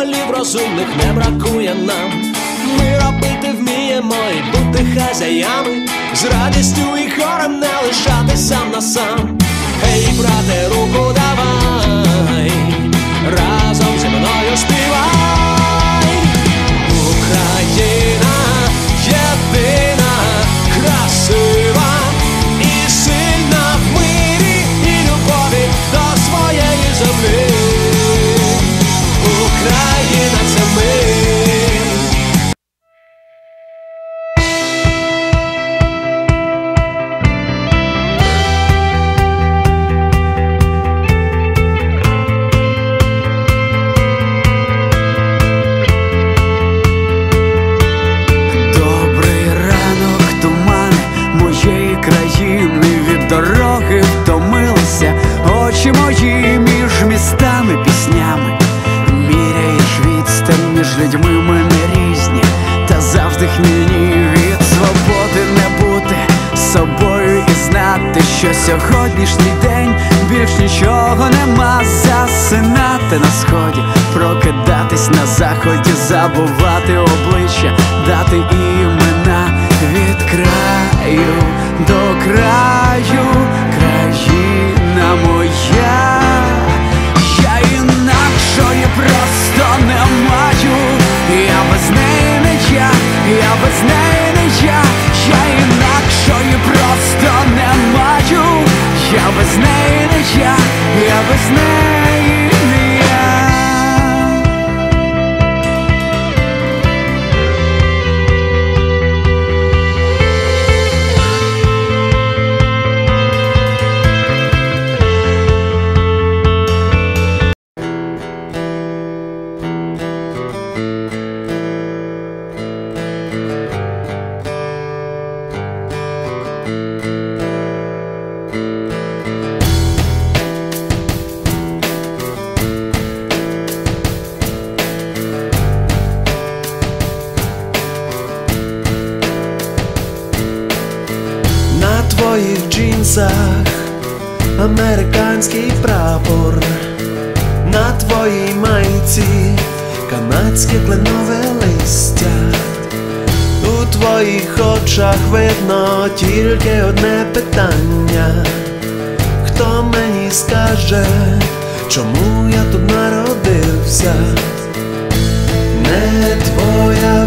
Голів розумних не бракує нам. Ми робити вміємо і бути хазяями, з радістю і хором не лишатися сам на сам. Гей, брате, руку давай, разом зі мною співай. Що сьогоднішній день більш нічого нема. Засинати на сході, прокидатись на заході, забувати обличчя, дати імена від краю до краю, джинсах американський прапор, на твоїй майці канадське кленове листя. У твоїх очах видно тільки одне питання. Хто мені скаже, чому я тут народився? Не твоя